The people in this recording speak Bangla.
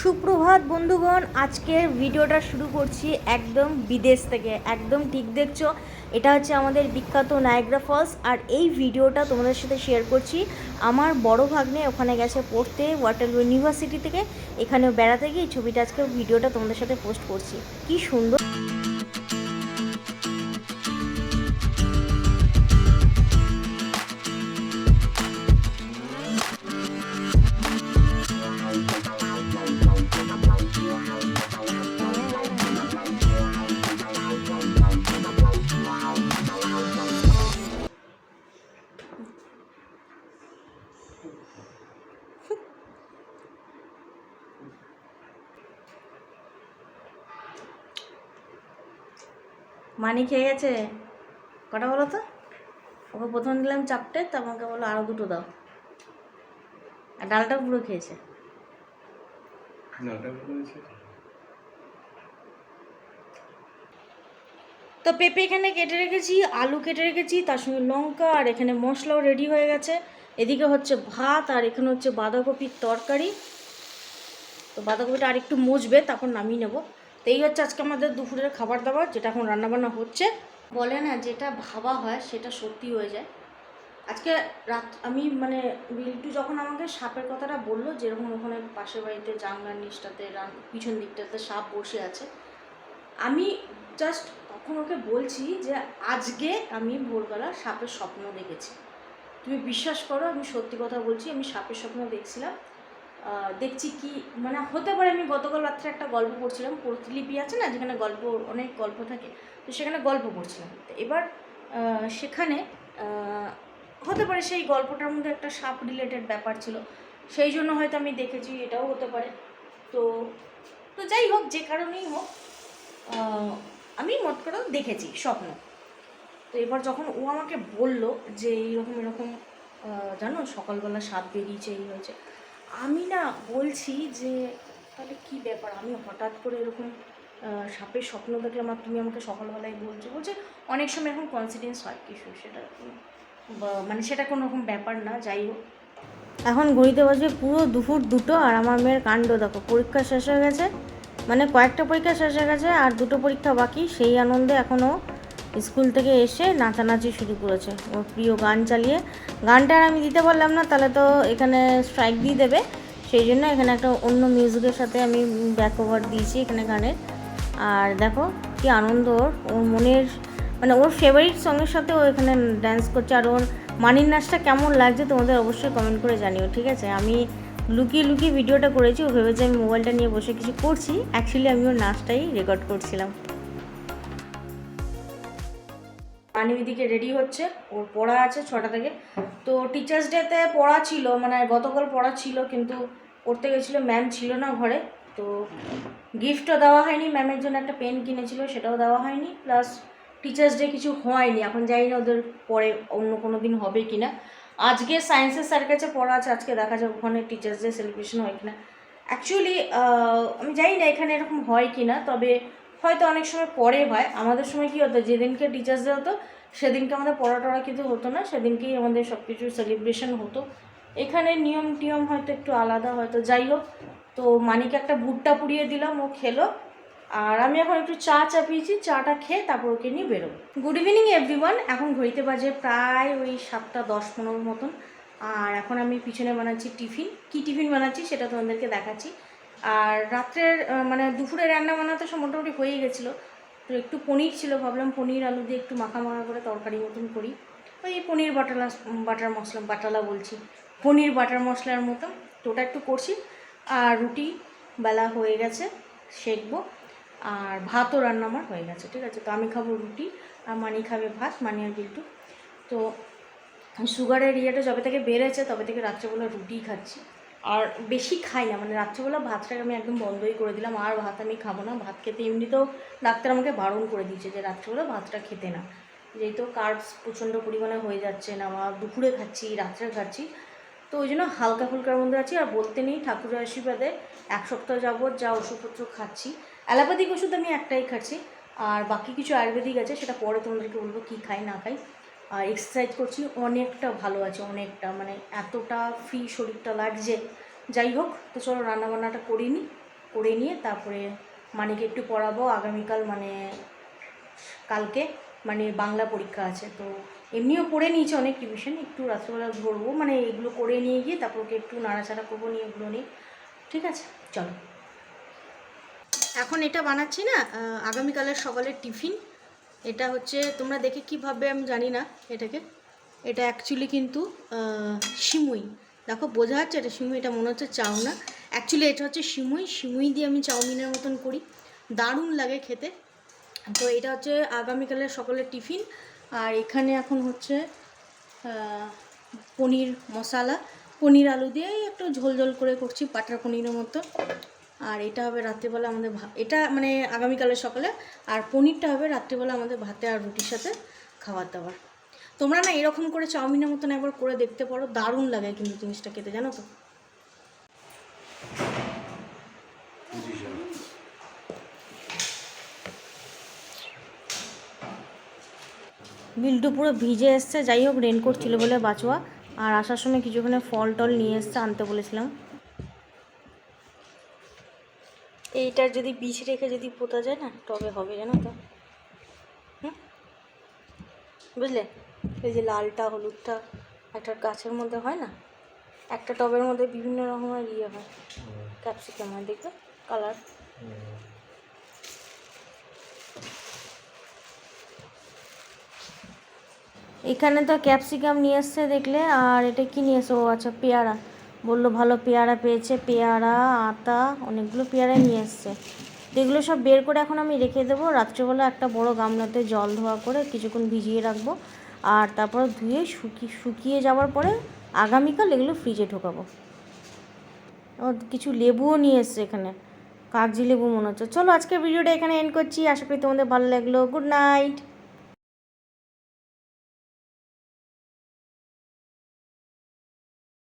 সুপ্রভাত বন্ধুগণ, আজকের ভিডিওটা শুরু করছি একদম বিদেশ থেকে, একদম ঠিক দেখছ, এটা হচ্ছে আমাদের বিখ্যাত নায়গ্রা ফলস আর এই ভিডিওটা তোমাদের সাথে শেয়ার করছি। আমার বড় ভাগ্নে ওখানে গেছে পড়তে ওয়াটার ইউনিভার্সিটি থেকে, এখানেও বেড়াতে গিয়ে ছবিটা আজকে ভিডিওটা তোমাদের সাথে পোস্ট করছি। কি সুন্দর মানি খেয়ে গেছে? কটা বলো তো? ওকে প্রথম দিলাম চারটে তো আমাকে বলো আরও দুটো দাও। আর ডালটা পুরো খেয়েছে। তো পেঁপে এখানে কেটে রেখেছি আলু কেটে রেখেছি তার সঙ্গে লঙ্কা আর এখানে মশলাও রেডি হয়ে গেছে। এদিকে হচ্ছে ভাত আর এখানে হচ্ছে বাঁধাকপির তরকারি। তো বাঁধাকপিটা আর একটু মুছবে, তারপর নামিয়ে নেব। তো এই হচ্ছে আজকে আমাদের দুপুরের খাবার দাবার, যেটা এখন রান্নাবান্না হচ্ছে। বলে না, যেটা ভাবা হয় সেটা সত্যি হয়ে যায়। আজকে রাত, আমি মানে বিল্টু যখন আমাকে সাপের কথাটা বলল, যেরকম ওখানে পাশের বাড়িতে জানলার নিচটাতে, রান- পিছন দিকটাতে সাপ বসে আছে, আমি জাস্ট তখন ওকে বলছি যে, আজকে আমি ভোরবেলা সাপের স্বপ্ন দেখেছি। তুমি বিশ্বাস করো, আমি সত্যি কথা বলছি, আমি সাপের স্বপ্ন দেখছিলাম। দেখছি কি মানে হতে পারে আমি গতকাল রাত্রে একটা গল্প পড়ছিলাম প্রতিলিপি আছে না, যেখানে গল্প, অনেক গল্প থাকে, তো সেখানে গল্প পড়ছিলাম। এবার সেখানে হতে পারে সেই গল্পটার মধ্যে একটা সাপ রিলেটেড ব্যাপার ছিল, সেই জন্য হয়তো আমি দেখেছি, এটাও হতে পারে। তো তো যাই হোক, যে কারণেই হোক আমি মোট করে দেখেছি স্বপ্ন। তো এবার যখন ও আমাকে বলল যে এইরকম, এরকম জানো, সকালবেলা সাপ বেরিয়েছে, এই হয়েছে, আমি না বলছি যে, তাহলে কি ব্যাপার? আমি হঠাৎ করে এরকম সাপের স্বপ্ন দেখলাম আমার তুমি আমাকে সকালবেলায় বলছো। বলছে অনেক সময় এখন কনফিডেন্স হয় কিছু সেটা মানে সেটা কোনো রকম ব্যাপার না, যাই হোক। এখন ঘড়িতে বাজে পুরো দুপুর দুটো আর আমার মেয়ের কাণ্ড, দেখো, পরীক্ষা শেষ হয়ে গেছে মানে কয়েকটা পরীক্ষা শেষ হয়ে গেছে আর দুটো পরীক্ষা বাকি, সেই আনন্দে এখনও স্কুল থেকে এসে নাচানাচি শুরু করেছে। ওর প্রিয় গান চালিয়ে। গানটা আর আমি দিতে পারলাম না, তাহলে তো এখানে স্ট্রাইক দিয়ে দেবে। সেই জন্য এখানে একটা অন্য মিউজিকের সাথে আমি ব্যাক ওভার দিয়েছি এখানে গানের। আর দেখো, কি আনন্দ ওর। ওর মনের মানে ওর ফেভারিট সঙ্গের সাথে ও এখানে ড্যান্স করছে। আর ওর মানির নাচটা কেমন লাগছে তোমাদের অবশ্যই কমেন্ট করে জানিও, ঠিক আছে? আমি লুকিয়ে লুকিয়ে ভিডিওটা করেছি, ও ভেবেছে আমি মোবাইলটা নিয়ে বসে কিছু করছি। অ্যাকচুয়ালি আমি ওর নাচটাই রেকর্ড করছিলাম। মানি ওইদিকে রেডি হচ্ছে। ওর পড়া আছে ছটা থেকে। তো টিচার্স ডেতে পড়া ছিল মানে গতকাল পড়া ছিল, কিন্তু পড়তে গেছিল ম্যাম ছিল না ঘরে। তো গিফটও দেওয়া হয়নি ম্যামের জন্য একটা পেন কিনেছিল, সেটাও দেওয়া হয়নি। প্লাস টিচার্স ডে কিছু হয়নি, এখন জানি না ওদের পরে অন্য কোনো দিন হবে কি না। আজকে সায়েন্সের স্যার কাছে পড়া আছে, আজকে দেখা যাক ওখানে টিচার্স ডে সেলিব্রেশন হয় কি না। অ্যাকচুয়ালি আমি জানি না এখানে এরকম হয় কি না, তবে হয়তো অনেক সময় পরে হয়। আমাদের সময় কী হতো? যেদিনকে টিচার্স ডে হতো, সেদিনকে আমাদের পড়া টড়া কিন্তু হতো না। সেদিনকেই আমাদের সব কিছু সেলিব্রেশন হতো। এখানে নিয়ম টিয়ম হয়তো একটু আলাদা হয়তো। যাই হোক, তো মানিকে একটা ভুট্টা পুড়িয়ে দিলাম, ও খেলো। আর আমি এখন একটু চা চাপিয়েছি, চাটা খেয়ে তারপর ওকে নিয়ে বেরোবো। গুড ইভিনিং এভরিওয়ান এখন ঘড়িতে বাজে প্রায় ওই সাতটা দশ পনেরো মতন। আর এখন আমি পিছনে বানাচ্ছি টিফিন। কি টিফিন বানাচ্ছি সেটা তোমাদেরকে দেখাচ্ছি। আর রাত্রের মানে দুপুরে রান্না বানাতে সব মোটামুটি হয়ে গেছিল। তো একটু পনির ছিল, ভাবলাম পনির, আলু দিয়ে একটু মাখা মাখা করে তরকারি মতন করি। ওই পনির বাটালা বাটার মশলা, বাটালা বলছি। পনির, বাটার মশলার মতন। তো ওটা একটু করছি। আর রুটি বেলা হয়ে গেছে, সেকবো। আর ভাতও রান্না আমার হয়ে গেছে, ঠিক আছে? তো আমি খাব রুটি, আর মানি খাবে ভাত মানি আর বিল্টু তো সুগারের ইয়েটা যবে থেকে বেড়েছে, তবে থেকে রাত্রেবেলা রুটিই খাচ্ছি। আর বেশি খাই না। মানে রাত্রেবেলা ভাতটাকে আমি একদম বন্ধই করে দিলাম। আর ভাত আমি খাব না। ভাত খেতে এমনিতেও ডাক্তার আমাকে বারণ করে দিয়েছে যে রাত্রেবেলা ভাতটা খেতে না। যেহেতু কার্বস প্রচণ্ড পরিমাণে হয়ে যাচ্ছে না। বা দুপুরে খাচ্ছি, রাত্রে খাচ্ছি। তো ওই জন্য হালকা ফুলকার মধ্যে আছি। আর বলতে নেই, ঠাকুরের আশীর্বাদে এক সপ্তাহ যাবৎ যা ওষুধপত্র খাচ্ছি। অ্যালোপ্যাথিক ওষুধ আমি একটাই খাচ্ছি। আর বাকি কিছু আয়ুর্বেদিক আছে, সেটা পরে তোমাদেরকে বলব কী খাই, না খাই। এক্সারসাইজ করছি অনেকটা ভালো আছে, অনেকটা। মানে এতটা ফ্রি শরীরটা লাগছে। যাই হোক, তো চলো রান্নাবান্নাটা করিনি করে নিয়ে তারপরে মানিকে একটু পড়াবো। আগামীকাল মানে কালকে মানে বাংলা পরীক্ষা আছে, তো এমনিও পড়ে নিয়েছে অনেক টিউশন একটু রাত্রেবেলা ধরবো। মানে এগুলো করে নিয়ে গিয়ে তারপর ওকে একটু নাড়াচাড়া করব নিয়ে এগুলো নিয়ে। ঠিক আছে? চলো। এখন এটা বানাচ্ছি না আগামীকালের সকালের টিফিন এটা হচ্ছে, তোমরা দেখে কী ভাববে আমি জানি না এটাকে। এটা অ্যাকচুয়ালি কিন্তু সিমুই। দেখো, বোঝা যাচ্ছে এটা সিমুই, এটা মনে হচ্ছে চাউ না অ্যাকচুয়ালি এটা হচ্ছে সিমুই সিমুই দিয়ে আমি চাউমিনের মতন করি। দারুণ লাগে খেতে। তো এটা হচ্ছে আগামীকালের সকালের টিফিন। আর এখানে এখন হচ্ছে পনির মশলা। পনির আলু দিয়ে একটু ঝোল ঝোল করে করছি, বাটার পনিরের মতো। আর এটা হবে রাত্রিবেলা আমাদের এটা মানে আগামীকালের সকালে, আর পনিরটা হবে রাত্রিবেলা আমাদের ভাতে আর রুটির সাথে খাবার দাবার। তোমরা না এরকম করে চাউমিনের মতন একবার করে দেখতে পারো, দারুণ লাগে কিন্তু জিনিসটা খেতে, জানো তো? বিল্টু পুরো ভিজে এসছে, যাই হোক রেনকোট ছিল বলে বাঁচোয়া, আর আসার সময় কিছুখানে ফল টল নিয়ে এসছে, আনতে বলেছিলাম। এইটার যদি বীজ রেখে যদি পোতা যায় না তবে হবে জানো তো। বুঝলে? এই যে লালটা হলুদটা একটা গাছের মধ্যে হয় না? একটা টবের মধ্যে বিভিন্ন রকমের ইয়ে হয়। ক্যাপসিকাম হয় দেখবে? কালার। এখানে তো ক্যাপসিকাম নিয়ে এসছে দেখলে আর এটা কি নিয়ে এসছে? ও আচ্ছা পেয়ারা। বলল, ভালো পেয়ারা পেয়েছে, পেয়ারা, আতা, অনেকগুলো পেয়ারা নিয়ে এসছে। এগুলো সব বের করে এখন আমি রেখে দেবো। রাত্রেবেলা একটা বড় গামলাতে জল ধোয়া করে কিছুক্ষণ ভিজিয়ে রাখব। আর তারপর ধুয়ে শুকিয়ে শুকিয়ে যাওয়ার পরে আগামীকাল এগুলো ফ্রিজে ঢোকাবো। ও কিছু লেবুও নিয়ে এসছে এখানে। কাগজি লেবু মনে হচ্ছে। চলো আজকের ভিডিওটা এখানে এন্ড করছি। আশা করি তোমাদের ভালো লাগল। Good night